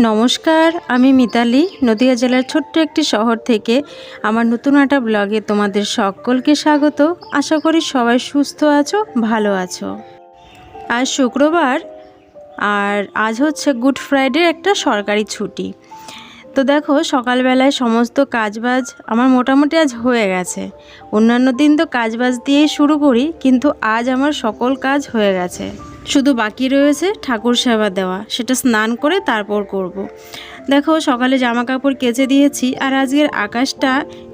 নমস্কার, আমি মিতালি, নদিয়া জেলার ছোট্ট একটি শহর থেকে আমার নতুন একটা ব্লগে তোমাদের সকলকে স্বাগত। আশা করি সবাই সুস্থ আছো, ভালো আছো। আজ শুক্রবার, আর আজ হচ্ছে গুড ফ্রাইডে একটা সরকারি ছুটি। তো দেখো, সকালবেলায় সমস্ত কাজবাজ আমার মোটামুটি আজ হয়ে গেছে। অন্যান্য দিন তো কাজবাজ দিয়েই শুরু করি, কিন্তু আজ আমার সকল কাজ হয়ে গেছে। শুধু বাকি রয়েছে ঠাকুর সেবা দেওয়া, সেটা স্নান করে তারপর করব। দেখো, সকালে জামা কাপড় কেচে দিয়েছি, আর আজকের আকাশটা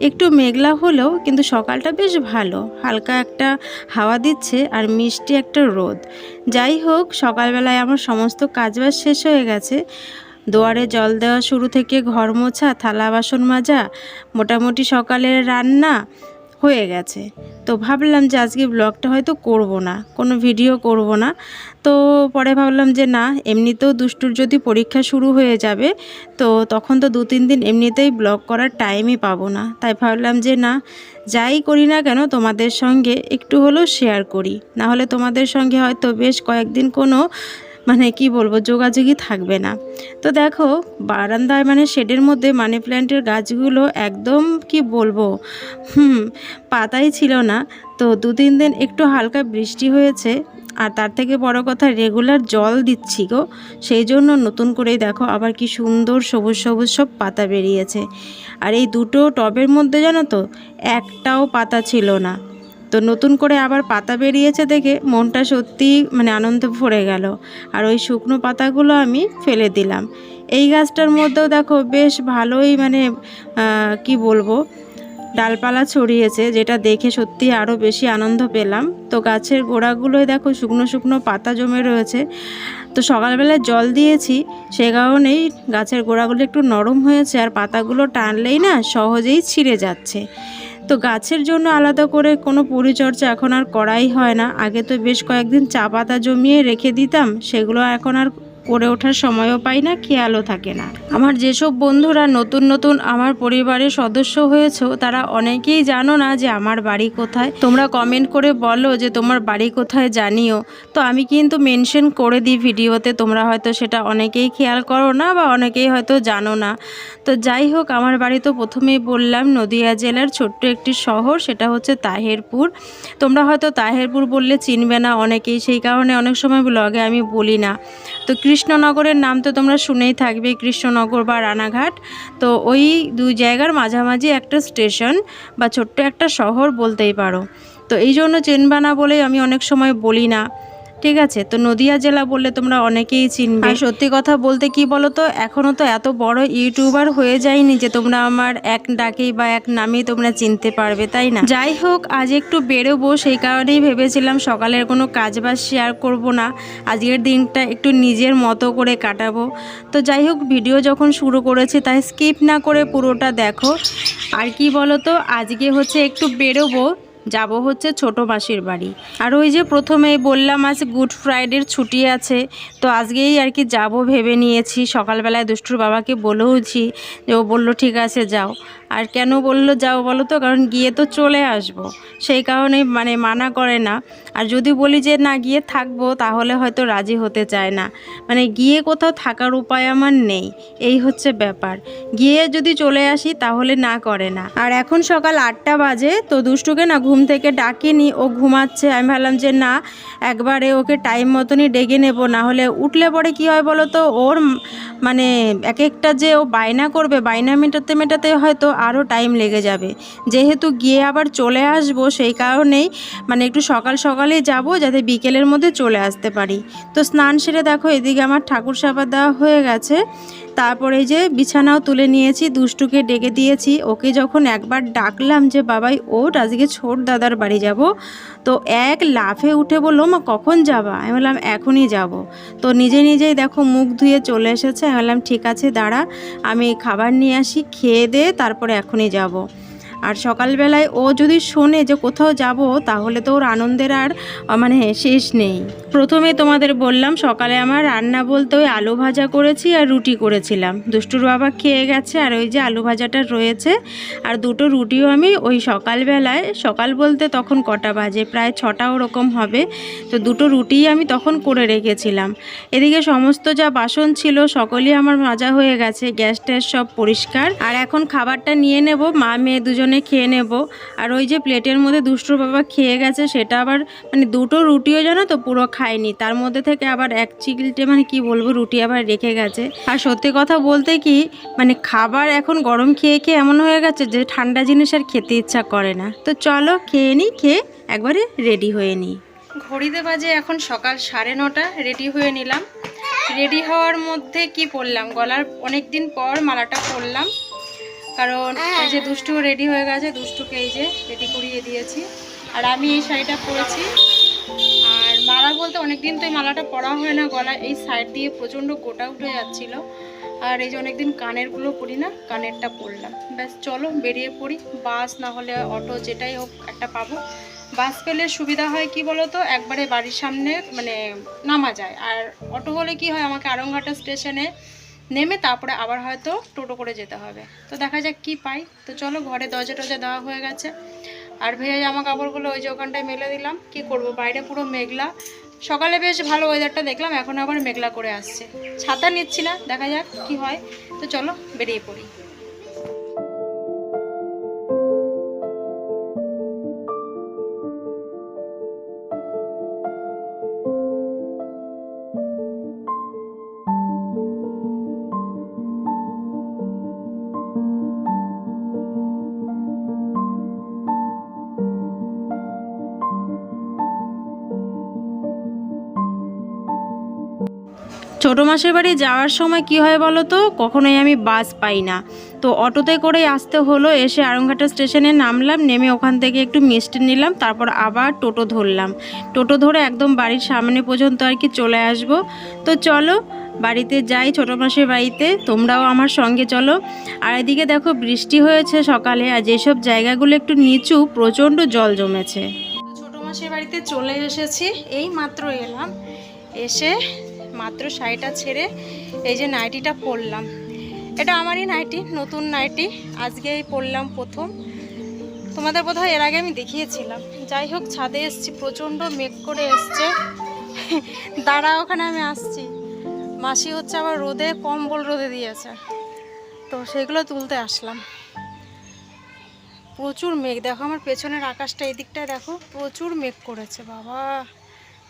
একটু মেঘলা হলেও কিন্তু সকালটা বেশ ভালো। হালকা একটা হাওয়া দিচ্ছে আর মিষ্টি একটা রোদ। যাই হোক, সকালবেলায় আমার সমস্ত কাজবাজ শেষ হয়ে গেছে। দোয়ারে জল দেওয়া শুরু থেকে ঘর মোছা, থালা বাসন মাজা, মোটামুটি সকালের রান্না হয়ে গেছে। তো ভাবলাম যে আজকে ব্লগটা হয়তো করব না, কোনো ভিডিও করব না। তো পরে ভাবলাম যে না, এমনিতেও দুষ্টুর যদি পরীক্ষা শুরু হয়ে যাবে, তো তখন তো দু তিন দিন এমনিতেই ব্লগ করার টাইমই পাবো না। তাই ভাবলাম যে না, যাই করি না কেন, তোমাদের সঙ্গে একটু হলেও শেয়ার করি। না হলে তোমাদের সঙ্গে হয়তো বেশ কয়েকদিন কোনো মানে কি বলব, যোগাযোগই থাকবে না। তো দেখো, বারান্দায় মানে শেডের মধ্যে মানি প্ল্যান্টের গাছগুলো একদম কি বলব, হুম, পাতাই ছিল না। তো দু তিন দিন একটু হালকা বৃষ্টি হয়েছে, আর তার থেকে বড় কথা রেগুলার জল দিচ্ছি গো। সেই জন্য নতুন করেই দেখো আবার কি সুন্দর সবুজ সবুজ সব পাতা বেরিয়েছে। আর এই দুটো টবের মধ্যে জানো তো, একটাও পাতা ছিল না। তো নতুন করে আবার পাতা বেরিয়েছে দেখে মনটা সত্যি মানে আনন্দে ভরে গেল। আর ওই শুকনো পাতাগুলো আমি ফেলে দিলাম। এই গাছটার মধ্যেও দেখো বেশ ভালোই মানে কি বলব, ডালপালা ছড়িয়েছে, যেটা দেখে সত্যি আরও বেশি আনন্দ পেলাম। তো গাছের গোড়াগুলোই দেখো শুকনো শুকনো পাতা জমে রয়েছে। তো সকালবেলায় জল দিয়েছি, সে কারণেই গাছের গোড়াগুলো একটু নরম হয়েছে আর পাতাগুলো টানলেই না সহজেই ছিঁড়ে যাচ্ছে। তো গাছের জন্য আলাদা করে কোনো পরিচর্যা এখন আর করাই হয় না। আগে তো বেশ কয়েকদিন চা পাতা জমিয়ে রেখে দিতাম, সেগুলো এখন আর করে ওঠার সময়ও পাই না, খেয়ালও থাকে না। আমার যেসব বন্ধুরা নতুন নতুন আমার পরিবারের সদস্য হয়েছ, তারা অনেকেই জানো না যে আমার বাড়ি কোথায়। তোমরা কমেন্ট করে বলো যে তোমার বাড়ি কোথায় জানিও। তো আমি কিন্তু মেনশন করে দিই ভিডিওতে, তোমরা হয়তো সেটা অনেকেই খেয়াল করো না বা অনেকেই হয়তো জানো না। তো যাই হোক, আমার বাড়ি তো প্রথমেই বললাম, নদিয়া জেলার ছোট্ট একটি শহর, সেটা হচ্ছে তাহেরপুর। তোমরা হয়তো তাহেরপুর বললে চিনবে না অনেকেই, সেই কারণে অনেক সময় ব্লগে আমি বলি না। তো কৃষ্ণনগরের নাম তো তোমরা শুনেই থাকবে, কৃষ্ণনগর বা রানাঘাট। তো ওই দুই জায়গার মাঝামাঝি একটা স্টেশন বা ছোট্ট একটা শহর বলতেই পারো। তো এই জন্য চেনবানা বলে বলেই আমি অনেক সময় বলি না। ঠিক আছে, তো নদিয়া জেলা বললে তোমরা অনেকেই চিনবে। সত্যি কথা বলতে কি বলো তো এখনও তো এত বড় ইউটিউবার হয়ে যায়নি যে তোমরা আমার এক ডাকেই বা এক নামেই তোমরা চিনতে পারবে, তাই না? যাই হোক, আজ একটু বেরোবো, সেই কারণেই ভেবেছিলাম সকালের কোনো কাজ বাজ শেয়ার করব না। আজকের দিনটা একটু নিজের মতো করে কাটাবো। তো যাই হোক, ভিডিও যখন শুরু করেছি তাই স্কিপ না করে পুরোটা দেখো। আর কি বলো তো আজকে হচ্ছে একটু বেরোবো যাব হচ্ছে ছোট মাসির বাড়ি। আর ওই যে প্রথমে বললাম, আজ গুড ফ্রাইডের ছুটি আছে, তো আজকেই আর কি যাব ভেবে নিয়েছি। সকালবেলায় দুষ্টুর বাবাকে বলেওছি যে, ও বলল, ঠিক আছে, যাও। আর কেন বলল, যাও বলো তো, কারণ গিয়ে তো চলে আসব। সেই কারণে মানে মানা করে না। আর যদি বলি যে, না, গিয়ে থাকব, তাহলে হয়তো রাজি হতে চায় না। মানে গিয়ে কোথাও থাকার উপায় আমার নেই, এই হচ্ছে ব্যাপার। গিয়ে যদি চলে আসি, তাহলে না করে না। আর এখন সকাল আটটা বাজে, তো দুষ্টুকে না ঘুম থেকে ডাকিনি, ও ঘুমাচ্ছে। আমি ভাবলাম যে না, একবারে ওকে টাইম মতনই ডেকে নেব। না হলে উঠলে পরে কি হয় বলো তো? ওর মানে এক একটা যে ও বায়না করবে, বায়না মেটাতে মেটাতে হয়তো আরও টাইম লেগে যাবে। যেহেতু গিয়ে আবার চলে আসব, সেই কারণেই মানে একটু সকাল সকালেই যাব, যাতে বিকেলের মধ্যে চলে আসতে পারি। তো স্নান সেরে দেখো, এদিকে আমার ঠাকুর সাবা দেওয়া হয়ে গেছে। তারপরে যে বিছানাও তুলে নিয়েছি, দুষ্টুকে ডেকে দিয়েছি। ওকে যখন একবার ডাকলাম যে, বাবাই ওট আজকে ছোট দাদার বাড়ি যাব। তো এক লাফে উঠে বলল, মা, কখন যাবা? আমি বললাম, এখনই যাব। তো নিজে নিজেই দেখো মুখ ধুয়ে চলে এসেছে। আমি বললাম, ঠিক আছে, দাঁড়া, আমি খাবার নিয়ে আসি, খেয়ে দে, তারপরে এখনই যাব। আর সকালবেলায় ও যদি শোনে যে কোথাও যাব, তাহলে তো ওর আনন্দের আর মানে শেষ নেই। প্রথমে তোমাদের বললাম, সকালে আমার রান্না বলতে ওই আলু ভাজা করেছি আর রুটি করেছিলাম। দুষ্টুর বাবা খেয়ে গেছে আর ওই যে আলু ভাজাটা রয়েছে। আর দুটো রুটিও আমি ওই সকালবেলায়, সকাল বলতে তখন কটা বাজে, প্রায় ছটা ওরকম হবে। তো দুটো রুটিই আমি তখন করে রেখেছিলাম। এদিকে সমস্ত যা বাসন ছিল, সকলই আমার মাজা হয়ে গেছে, গ্যাস ট্যাস সব পরিষ্কার। আর এখন খাবারটা নিয়ে নেব, মা মেয়ে দুজনে খেয়ে নেব। আর ওই যে প্লেটের মধ্যে দুষ্টুর বাবা খেয়ে গেছে, সেটা আবার মানে দুটো রুটিও জানো তো পুরো খায়নি। তার মধ্যে থেকে আবার এক চিকিলটে মানে কি বলব, রুটি আবার রেখে গেছে। আর সত্যি কথা বলতে কি মানে খাবার এখন গরম খেয়ে খেয়ে এমন হয়ে গেছে যে ঠান্ডা জিনিস আর খেতে ইচ্ছা করে না। তো চলো খেয়ে নিই খেয়ে একবারে রেডি হয়ে নিই ঘড়িতে বাজে এখন সকাল সাড়ে নটা, রেডি হয়ে নিলাম। রেডি হওয়ার মধ্যে কি পরলাম? গলার অনেক দিন পর মালাটা পরলাম। কারণ এই যে দুষ্টুও রেডি হয়ে গেছে দুষ্টুকে এই যে রেডি করিয়ে দিয়েছি। আর আমি এই শাড়িটা পরেছি। আর মালা বলতে অনেক দিন তো এই মালাটা পরা হয় না গলা এই সাইড দিয়ে প্রচণ্ড গোটা উঠে যাচ্ছিল। আর এই যে অনেকদিন কানেরগুলো পরি না কানেরটা পরলাম। ব্যাস চলো বেরিয়ে পড়ি। বাস না হলে অটো যেটাই হোক একটা পাবো। বাস পেলে সুবিধা হয় কি বলো তো একবারে বাড়ির সামনে মানে নামা যায়। আর অটো হলে কি হয় আমাকে আরংঘাটা স্টেশনে নেমে তারপরে আবার হয়তো টোটো করে যেতে হবে। তো দেখা যাক কি পাই। তো চলো ঘরে দরজা টজা দেওয়া হয়ে গেছে। আর ভেজা জামা কাপড়গুলো ওই যে ওখানটায় মেলে দিলাম। কি করব? বাইরে পুরো মেঘলা। সকালে বেশ ভালো ওয়েদারটা দেখলাম, এখন আবার মেঘলা করে আসছে। ছাতা নিচ্ছি না, দেখা যাক কি হয়। তো চলো বেরিয়ে পড়ি। ছোটো মাসের বাড়ি যাওয়ার সময় কি হয় বলো তো? কখনোই আমি বাস পাই না। তো অটোতে করেই আসতে হলো, এসে আরংঘাটা স্টেশনে নামলাম, নেমে ওখান থেকে একটু মিষ্টি নিলাম, তারপর আবার টোটো ধরলাম। টোটো ধরে একদম বাড়ির সামনে পর্যন্ত আর কি চলে আসব। তো চলো, বাড়িতে যাই ছোটো মাসের বাড়িতে, তোমরাও আমার সঙ্গে চলো। আর এদিকে দেখো বৃষ্টি হয়েছে সকালে, আর যেসব জায়গাগুলো একটু নিচু, প্রচণ্ড জল জমেছে। ছোটো মাসির বাড়িতে চলে এসেছি, এই মাত্র এলাম। এসে মাত্র শাড়িটা ছেড়ে এই যে নাইটিটা পরলাম। এটা আমারই নাইটি, নতুন নাইটি। আজকেই পরলাম প্রথম। তোমাদের বোধহয় এর আগে আমি দেখিয়েছিলাম। যাই হোক, ছাদে এসছি, প্রচণ্ড মেঘ করে এসছে। দাঁড়া, ওখানে আমি আসছি। মাসি হচ্ছে আবার রোদে, কম্বল রোদে দিয়েছে। তো সেগুলো তুলতে আসলাম। প্রচুর মেঘ। দেখো আমার পেছনের আকাশটা এই দিকটায় দেখো, প্রচুর মেঘ করেছে, বাবা।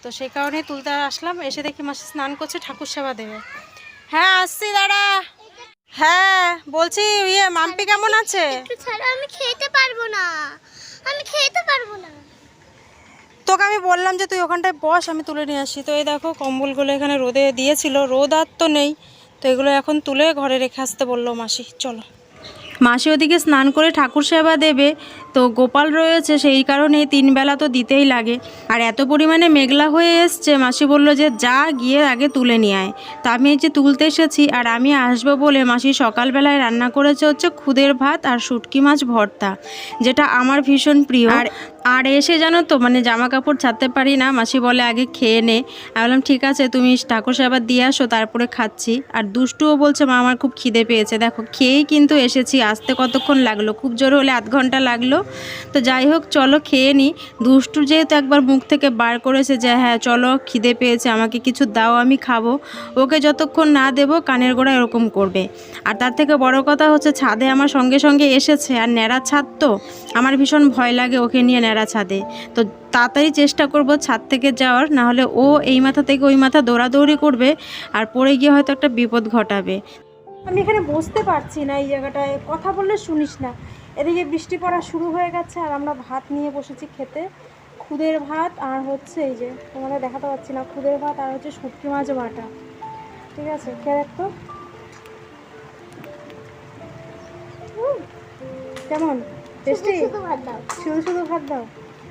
তো সেই কারণে তুলতে আসলাম। এসে দেখি মাসি স্নান করছে ঠাকুর সেবা দেবে। হ্যাঁ আসছি দাঁড়া। হ্যাঁ বলছি ইয়ে মাম্পি কেমন আছে? আমি খেতে পারব না। আমি খেতে পারব না। তোকে আমি বললাম যে তুই ওখানটায় বস আমি তুলে নিয়ে আসি। তো এই দেখো কম্বলগুলো এখানে রোদে দিয়েছিল রোদ আর তো নেই। তো এগুলো এখন তুলে ঘরে রেখে আসতে বলল মাসি। চলো। মাসি ওদিকে স্নান করে ঠাকুর সেবা দেবে। তো গোপাল রয়েছে, সেই কারণে তিন বেলা তো দিতেই লাগে। আর এত পরিমাণে মেঘলা হয়ে এসছে, মাসি বলল যে যা গিয়ে আগে তুলে নিয়ে আয়। তা আমি এই যে তুলতে এসেছি, আর আমি আসব বলে মাসি সকালবেলায় রান্না করেছে হচ্ছে খুদের ভাত আর শুটকি মাছ ভর্তা, যেটা আমার ভীষণ প্রিয়। আর আর এসে জানো তো মানে জামা কাপড় ছাড়তে পারি না, মাসি বলে আগে খেয়ে নে। আমি বললাম, ঠিক আছে, তুমি ঠাকুর সেবা দিয়ে আসো, তারপরে খাচ্ছি। আর দুষ্টুও বলছে, মা, আমার খুব খিদে পেয়েছে। দেখো, খেয়েই কিন্তু এসেছি, আসতে কতক্ষণ লাগল? খুব জোর হলে আধ ঘণ্টা লাগল। তো যাই হোক, চলো খেয়ে নিই দুষ্টু যেহেতু একবার মুখ থেকে বার করেছে যে হ্যাঁ চলো, খিদে পেয়েছে, আমাকে কিছু দাও, আমি খাব। ওকে যতক্ষণ না দেবো, কানের গোড়া এরকম করবে। আর তার থেকে বড় কথা হচ্ছে, ছাদে আমার সঙ্গে সঙ্গে এসেছে, আর ন্যাড়া ছাদ তো, আমার ভীষণ ভয় লাগে, ওকে নিয়ে ন্যাড়া ছাদে। তো তাড়াতাড়ি চেষ্টা করব ছাদ থেকে যাওয়ার না হলে ও এই মাথা থেকে ওই মাথা দৌড়াদৌড়ি করবে আর পড়ে গিয়ে হয়তো একটা বিপদ ঘটাবে। আমি এখানে বসতে পারছি না এই জায়গাটায় কথা বললে শুনিস না। এদিকে বৃষ্টি পড়া শুরু হয়ে গেছে আর আমরা ভাত নিয়ে বসেছি খেতে। খুদের ভাত আর হচ্ছে এই যে তোমাদের দেখাতে পাচ্ছি না খুদের ভাত আর হচ্ছে শুটকি মাছ বাটা। ঠিক আছে খেয়ে উম, কেমন? টেস্টি? শুধু ভাত দাও। শুধু ভাত দাও।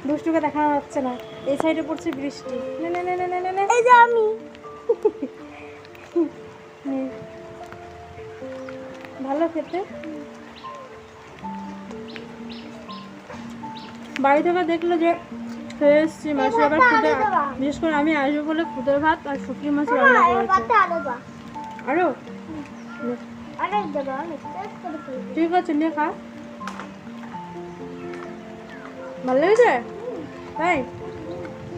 দুষ্টুকে দেখানো যাচ্ছে না। এই সাইডে পড়ছে বৃষ্টি। নে নে নে নে নে নে নে। এই যে আমি। ভালো খেতে। বাড়ি থেকে দেখল যে খেয়ে এসছি। মাসি আবার খুদে বিশেষ করে আমি আসব বলে খুদের ভাত আর শুকনো মাছ রান্না করেছে। আরও। ঠিক আছে নিয়ে খা। ভালো লেগেছে তাই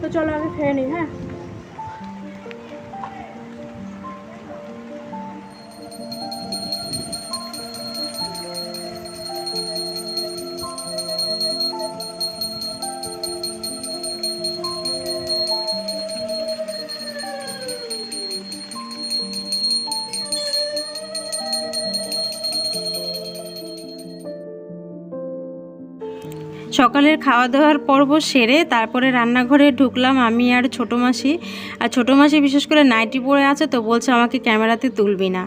তো চলো আমি খেয়ে নিই হ্যাঁ সকালের খাওয়া দাওয়ার পর্ব সেরে তারপরে রান্নাঘরে ঢুকলাম আমি আর ছোটো মাসি। আর ছোটো মাসি বিশেষ করে নাইটি পরে আছে তো বলছে আমাকে ক্যামেরাতে তুলবি না।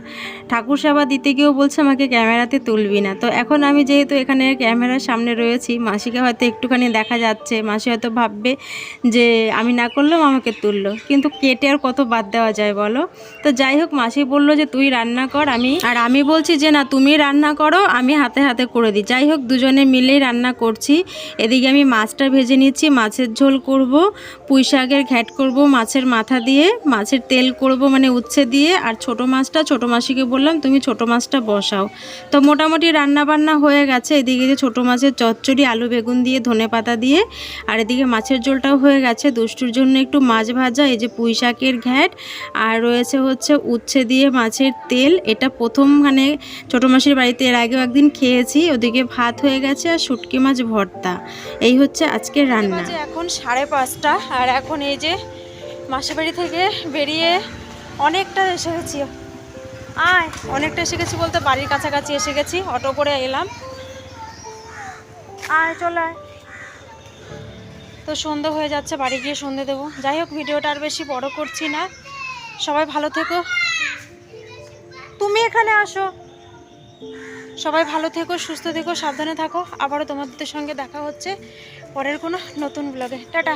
ঠাকুর সেবা দিতে গিয়েও বলছে আমাকে ক্যামেরাতে তুলবি না। তো এখন আমি যেহেতু এখানে ক্যামেরার সামনে রয়েছি, মাসিকে হয়তো একটুখানি দেখা যাচ্ছে। মাসি হয়তো ভাববে যে আমি না করলেও আমাকে তুললো। কিন্তু কেটে আর কত বাদ দেওয়া যায় বলো? তো যাই হোক, মাসি বলল যে তুই রান্না কর, আমি আর আমি বলছি যে না, তুমি রান্না করো, আমি হাতে হাতে করে দিই। যাই হোক, দুজনে মিলেই রান্না করছি। এদিকে আমি মাছটা ভেজে নিচ্ছি, মাছের ঝোল করব, পুঁই শাকের ঘ্যাট করব, মাছের মাথা দিয়ে, মাছের তেল করব মানে উচ্ছে দিয়ে, আর ছোট মাছটা, ছোট মাসিকে বললাম তুমি ছোট মাছটা বসাও। তো মোটামুটি রান্না বান্না হয়ে গেছে, এদিকে যে ছোট মাছের চচ্চড়ি, আলু, বেগুন দিয়ে, ধনে পাতা দিয়ে, আর এদিকে মাছের ঝোলটাও হয়ে গেছে। দুষ্টুর জন্য একটু মাছ ভাজা, এই যে পুঁই শাকের ঘ্যাট, আর রয়েছে হচ্ছে উচ্ছে দিয়ে মাছের তেল। এটা প্রথম মানে ছোটো মাসির বাড়িতে, এর আগেও একদিন খেয়েছি, ওদিকে ভাত হয়ে গেছে আর শুটকি মাছ ভর্তা। এই হচ্ছে আজকের রান্না। এখন সাড়ে পাঁচটা আর এখন এই যে মাসির বাড়ি থেকে বেরিয়ে অনেকটা এসে গেছি আয় অনেকটা এসে গেছি বলতে বাড়ির কাছাকাছি এসে গেছি অটো করে এলাম। আয় চলে আয়। তো সন্ধে হয়ে যাচ্ছে বাড়ি গিয়ে সন্ধে দেবো। যাই হোক ভিডিওটা আর বেশি বড় করছি না। সবাই ভালো থেকো। তুমি এখানে আসো। সবাই ভালো থেকো, সুস্থ থেকো, সাবধানে থাকো। আবারও তোমাদের সঙ্গে দেখা হচ্ছে পরের কোনো নতুন ব্লগে টাটা।